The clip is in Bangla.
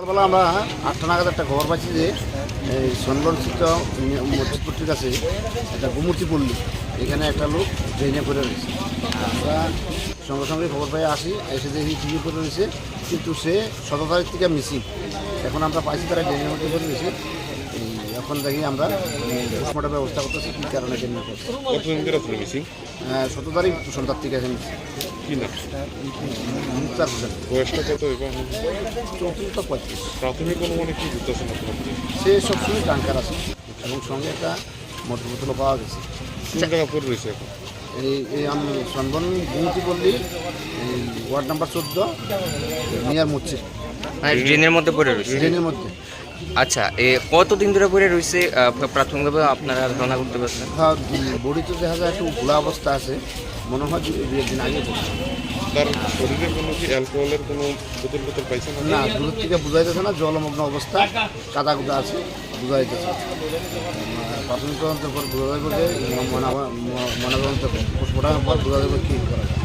সকালবেলা আমরা আটটা নাগাদ একটা খবর পাচ্ছি যে এই সনবনস্থিত মসজিদপট্টির কাছে একটা গুমূর্তি পল্লী এখানে একটা লোক ড্রেনে করে রয়েছে। আমরা সঙ্গে সঙ্গে খবর পাই আসি এসে দেখি টিভি করে রয়েছে কিন্তু সে সতেরো তারিখ থেকে মিসিং এখন আমরা পাইছি তারা ড্রেনের মধ্যে করে রয়েছে। এখন দেখি আমরা পোস্টমর্টম ব্যবস্থা করতেছি কী কারণে ড্রেনে করছে মিসিং সতেরো তারিখ সন্ধ্যার থেকে আছে মিসিং কি না মুক্তার হোসেন বয়সটা কত এবং চৌত্রিশ তো পঁয়ত্রিশ। প্রাথমিক অনুমানে কি বুঝতেছেন আপনার সে সবসময় টাঙ্কার আছে। এবং সঙ্গে একটা মোটর বোতলও পাওয়া গেছে। পড়ে রয়েছে এখন। এই এই আমি সনবন গুমতি পল্লী এই ওয়ার্ড নাম্বার চোদ্দ নিয়ার মসজিদ। মানে ড্রেনের মধ্যে পড়ে রয়েছে? ট্রেনের মধ্যে। আচ্ছা এ কতদিন ধরে পড়ে রয়েছে প্রাথমিকভাবে আপনারা ধারণা করতে পারছেন? হ্যাঁ বডি তো দেখা যায় একটু খোলা অবস্থা আছে। মনে হয় যে একদিন আগে পড়ছে। তার শরীরে কোনো অ্যালকোহলের কোনো বোতল বোতল পাইছেন না, দূর থেকে বোঝা যাচ্ছে না, জলমগ্ন অবস্থা, কাদা কুদা আছে বোঝা যাচ্ছে প্রাথমিক তদন্তের পর বোঝা যাবে যে ময়নাতদন্ত পোস্টমর্টমের পর বোঝা যাবে কী করা যায়।